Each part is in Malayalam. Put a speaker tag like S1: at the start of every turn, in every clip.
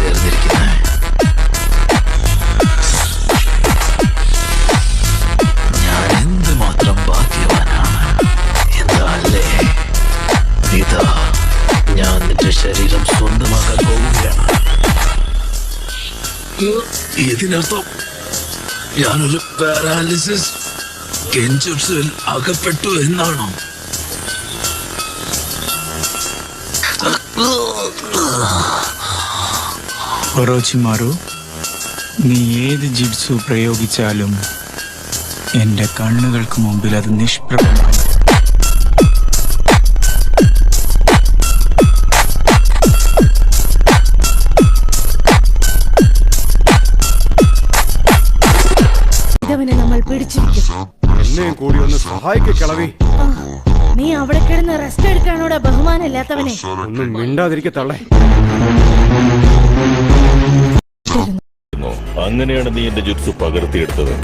S1: ചേർന്നിരിക്കുന്നത് ഞാൻ എന്തുമാത്രം ഭാഗ്യവാനാണ് എന്താല്ലേ ഇതാ ഞാൻ നിന്റെ ശരീരം സ്വന്തമാക്കാൻ പോവുകയാണ് ഇതിനർത്ഥം ഞാനൊരു പാരാലിസിസ് കെഞ്ചുസിൽ അകപ്പെട്ടു എന്നാണോ?
S2: ഒറോച്ചിമാറു നീ ഏത് ജിഡ്സു പ്രയോഗിച്ചാലും എന്റെ കണ്ണുകൾക്ക് മുമ്പിൽ അത് നിഷ്പ്രഭമാണ്.
S3: നമ്മൾ പിടിച്ചിരിക്കും.
S4: എന്നെയും കൂടി ഒന്ന് സഹായിക്ക കിളവി.
S3: നീ അവിടെ കിടന്ന് റെസ്റ്റ് എടുക്കാനോടെ ബഹുമാനം ഇല്ലാത്തവനെ
S4: ഒന്നും മിണ്ടാതിരിക്കത്തള്ളേ.
S5: അങ്ങനെയാണ് നീ എന്റെ ജുത്സു പകർത്തിയെടുത്തത്.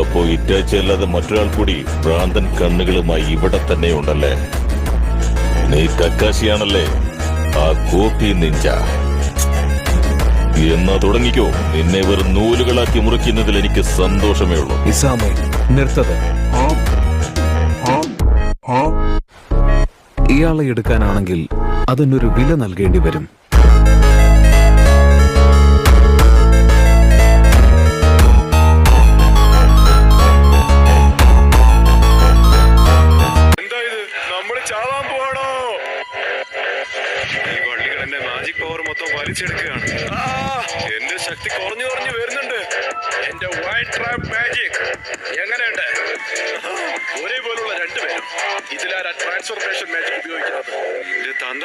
S5: അപ്പോ ഇറ്റാച്ചി അല്ലാതെ മറ്റൊരാൾ കൂടി ഭ്രാന്തൻ കണ്ണുകളുമായി ഇവിടെ തന്നെ ഉണ്ടല്ലേ? നീ കക്കാശിയാണല്ലേ? ആ കോപ്പി നിഞ്ച. എന്നാ തുടങ്ങിക്കോ. നിന്നെ വെറും നൂലുകളാക്കി മുറിക്കുന്നതിൽ എനിക്ക് സന്തോഷമേ ഉള്ളൂ.
S6: നിസാമേ നിർത്തത്. ഇയാളെ എടുക്കാനാണെങ്കിൽ അതിനൊരു വില നൽകേണ്ടി വരും.
S7: ചാവാൻ പോവാണോ ഈ വള്ളികൾ എന്റെ മാജിക് പവർ മൊത്തം വലിച്ചെടുക്കുകയാണ്. എന്റെ ശക്തി കുറഞ്ഞു കുറഞ്ഞു വരുന്നുണ്ട്. എന്റെ വൈറ്റ് ട്രാപ്പ് മാജിക് എങ്ങനെയുണ്ട്? ഒരേപോലുള്ള രണ്ടുപേരും ഇതിലാരാ ട്രാൻസ്ഫോർമേഷൻ മാജിക് ഉപയോഗിക്കുന്നത്? എന്റെ തന്ത.